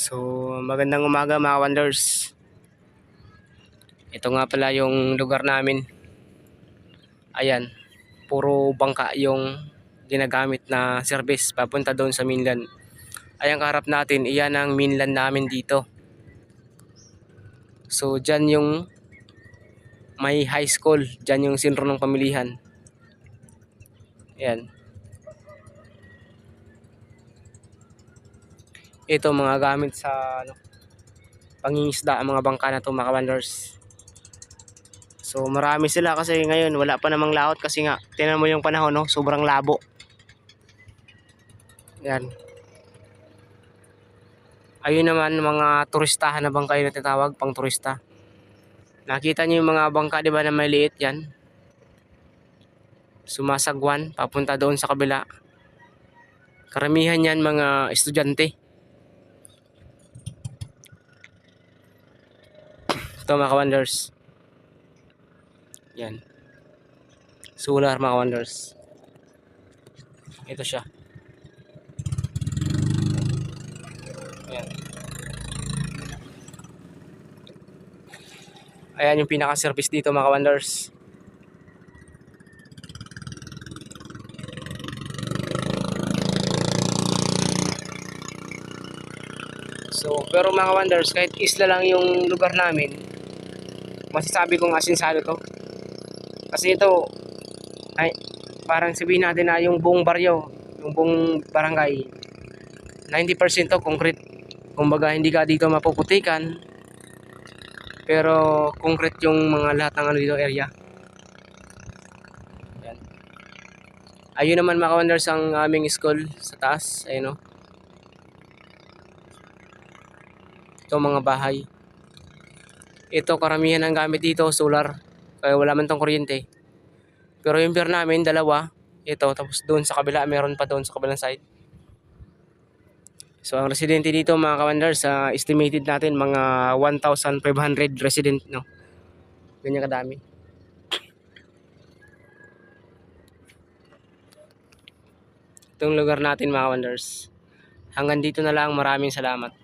So, magandang umaga mga wonders. Ito nga pala yung lugar namin. Ayan, puro bangka yung ginagamit na service papunta doon sa mainland. Ayan kaharap natin, iyan ang mainland namin dito. So, dyan yung may high school. Dyan yung sentro ng pamilihan. Ayan. Ito mga gamit sa ano, pangingisda ang mga bangka na to mga wonders. So marami sila kasi ngayon wala pa namang laot kasi nga tinan mo yung panahon no, sobrang labo. Yan. Ayun naman mga turistahan na bangka yung tinatawag, pang turista. Nakita niyo yung mga bangka 'di ba na maliit yan? Sumasagwan papunta doon sa kabila. Karamihan yan mga estudyante. Ito mga wonders. Yan. Solar mga wonders. Ito siya. Ayan. Ayan yung pinaka-service dito mga wonders. So, pero mga wonders, kahit isla lang yung lugar namin, masasabi kong asinsado to. Kasi ito, ay, parang sabihin natin na yung buong baryo, yung buong barangay, 90% to concrete. Kumbaga, hindi ka dito mapuputikan, pero concrete yung mga lahat ng ano dito area. Yan. Ayun naman mga wonders ang aming school sa taas. Ayun o. Ito mga bahay. Ito karamihan ang gamit dito solar. Kaya wala man tong kuryente. Pero yung pier namin dalawa. Ito tapos doon sa kabila meron pa doon sa kabilang side. So ang residente dito mga kawanders sa estimated natin mga 1,500 resident no. Ganyan kadami. Itong lugar natin mga wonders. Hanggang dito na lang maraming salamat.